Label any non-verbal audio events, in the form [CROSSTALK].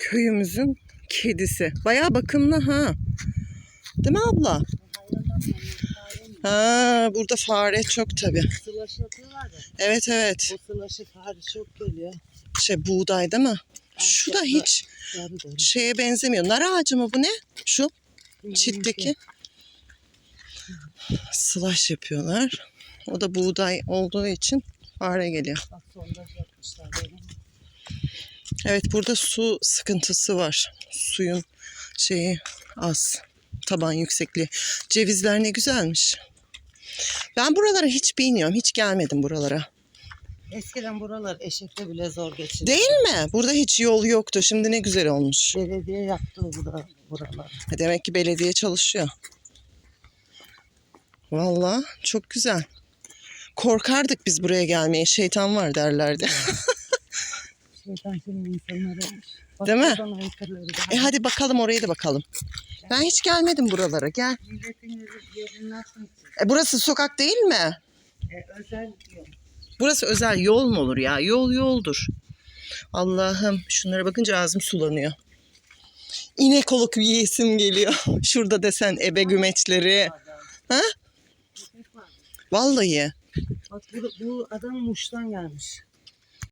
köyümüzün kedisi. Bayağı bakımlı ha. Değil mi abla? Ha, burada fare çok tabii. Sılaş yapıyorlar ya. Evet evet. O sılaşı fare çok geliyor. Şey buğday değil mi? Şu da hiç şeye benzemiyor. Nar ağacı mı bu ne? Şu çitteki. ki. Slash yapıyorlar. O da buğday olduğu için fare geliyor. Bak sondaj yapmışlar böyle. Evet burada su sıkıntısı var. Suyun şeyi az. Taban yüksekliği. Cevizler ne güzelmiş. Ben buralara hiç bilmiyorum. Hiç gelmedim buralara. Eskiden buralar eşekle bile zor geçirdi. Değil mi? Burada hiç yol yoktu. Şimdi ne güzel olmuş. Belediye yaptı bura, buralar. Demek ki belediye çalışıyor. Vallahi çok güzel. Korkardık biz buraya gelmeye. Şeytan var derlerdi. [LAUGHS] Şeytan senin insanlar olmuş. Bak Değil mi? E hadi bakalım oraya da bakalım. Ben hiç gelmedim buralara. Gel. E burası sokak değil mi? e, özel diyor. Burası özel yol mu olur ya? Yol yoldur. Allah'ım şunlara bakınca ağzım sulanıyor. İnek olup yiyesim geliyor. [LAUGHS] Şurada desen ebe gümeçleri. Ha? Vallahi. Bak bu, bu adam Muş'tan gelmiş.